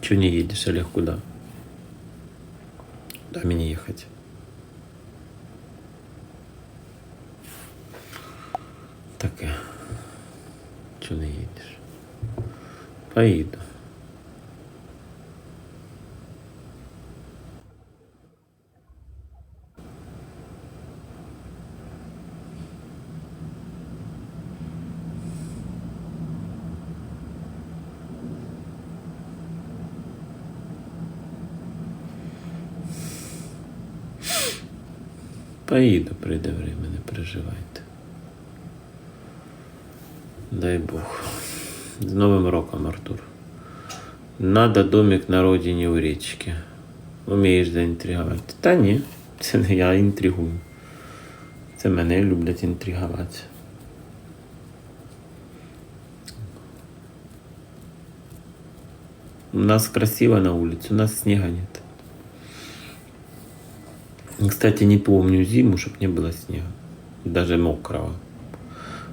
Че не едешь, Олег, куда? Куда мне ехать? Таке. Че не їдеш? Поїду. Поїду, прийде время, не переживайте. Дай Бог. З Новим роком, Артур. Надо домик на родині у річці. Умієш заінтригувати. Та ні, це не я інтригую. Це мене люблять інтригувати. У нас красиво на улице, у нас снега нет. Кстати, не помню зиму, чтобы не было снега. Даже мокрого.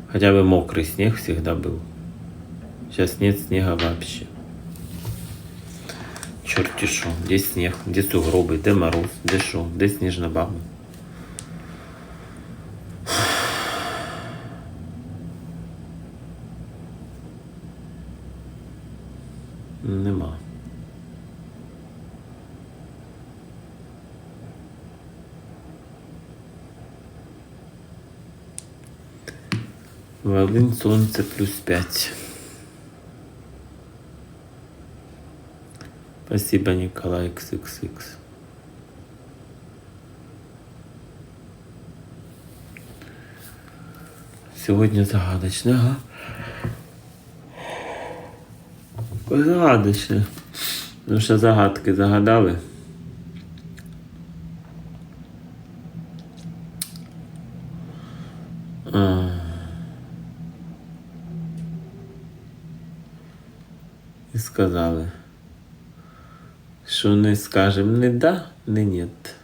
Хотя бы мокрый снег всегда был. Сейчас нет снега вообще. Черти шо, где снег, где сугробы, где мороз, где шо, где снежна баба. Нема. Волынь, солнце плюс пять. Спасибо, Николай XXX. Сьогодні загадочне, ага. Загадочне. Ну що загадки загадали? А. І сказали, що не скажем не да, не нет.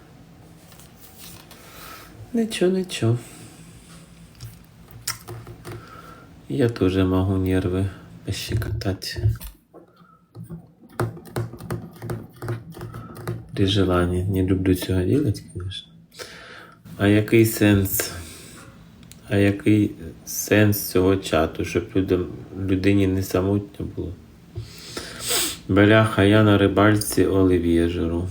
Ничего, ничего. Я тоже могу нервы пощекотать. При желании. Не люблю цього делать, конечно. А який сенс? А який сенс цього чату, щоб людям, людині не самотньо було? Бляха, я на рибальці олив'є жру.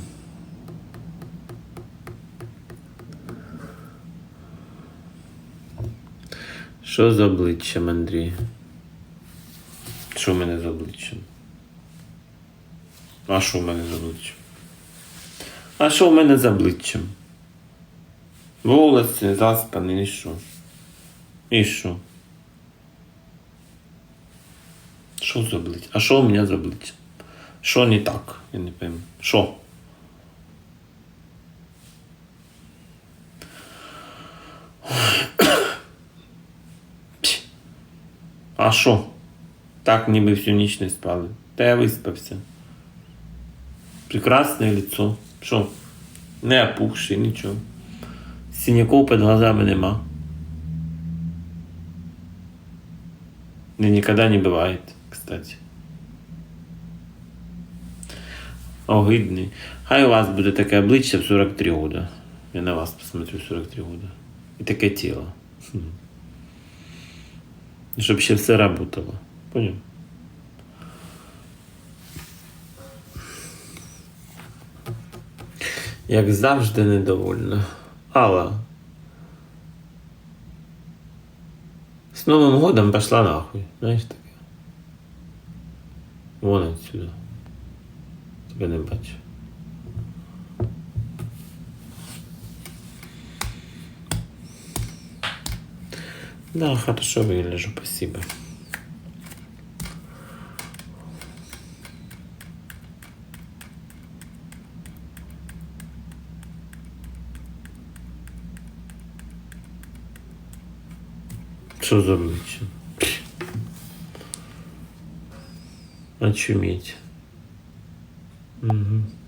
Що з обличчям, Андрій? Що в мене з обличчям? А що в мене з обличчям? А що в мене з обличчям? Волоси заспані, і що? І що? Що з обличчям? А що у мене з обличчям? Що не так? Я не пойму. Що? А що? Так ніби всю ніч не спали. Та я виспався. Прекрасне лицо. Що? Не опухший, нічого. Синяков під глазами нема. И никогда не бывает, кстати. Огидний. Хай у вас буде таке обличчя в 43 года. Я на вас посмотрю в 43 года. І таке тіло. Щоб ще все работало. Понял? Як завжди недовольна. Алла. С Новым годом пошла нахуй. Знаешь таке? Вон отсюда. Тебе не бачу. Да, хорошо выгляжу, спасибо. Что за обличие? Очуметь. 嗯哼。